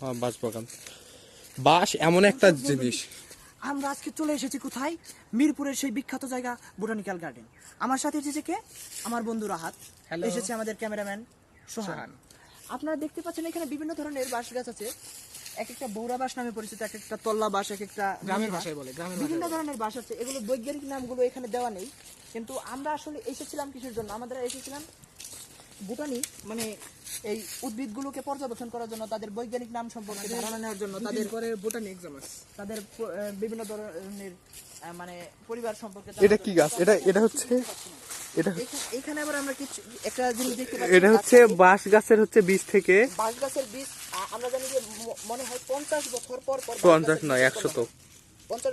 হ্যাঁ বাঁশ বাগান। বাঁশ এমন একটা জিনিস। আমরা আজকে চলে এসেছি কোথায়? মিরপুরের সেই বিখ্যাত জায়গা বোটানিক্যাল গার্ডেন। আমার সাথে এসেছে কে? আমার বন্ধু রাহাত। এসেছে আমাদের ক্যামেরাম্যান সোহান। আপনারা দেখতে পাচ্ছেন এখানে বিভিন্ন ধরনের বাঁশ গাছ আছে। এক একটা বৌরা বাঁশ নামে পরিচিত এক একটা তল্লা বাঁশ এক একটা গ্রামের ভাষায় বলে গ্রামের বিভিন্ন ধরনের বাঁশ আছে। এগুলো বৈজ্ঞানিক নামগুলো এখানে দেওয়া নেই। কিন্তু আমরা আসলে এসেছিলাম কিছুর জন্য? আমাদের এসেছিলাম ভুটানি মানে এই উদ্ভিদগুলোকে পর্যবেক্ষণ করার জন্য তাদের বৈজ্ঞানিক নাম সম্পর্কে ধারণা নেওয়ার জন্য তাদের পরে বোটানি এক্সাম তাদের বিভিন্ন ধরনের মানে পরিবার সম্পর্কে এটা কি গাছ? এটা এটা হচ্ছে এটা এখা- এখানে আবার আমরা কিছু একটা জিনিস দেখতে পাচ্ছি। এটা হচ্ছে বাঁশ গাছের হচ্ছে বীজ থেকে বাঁশ গাছের বীজ আমরা জানি যে মনে হয় পঞ্চাশ বছর পর পর বাঁশ পঞ্চাশ গাছের নয় বীজ একশত। উৎপন্ন হয়। পঞ্চাশ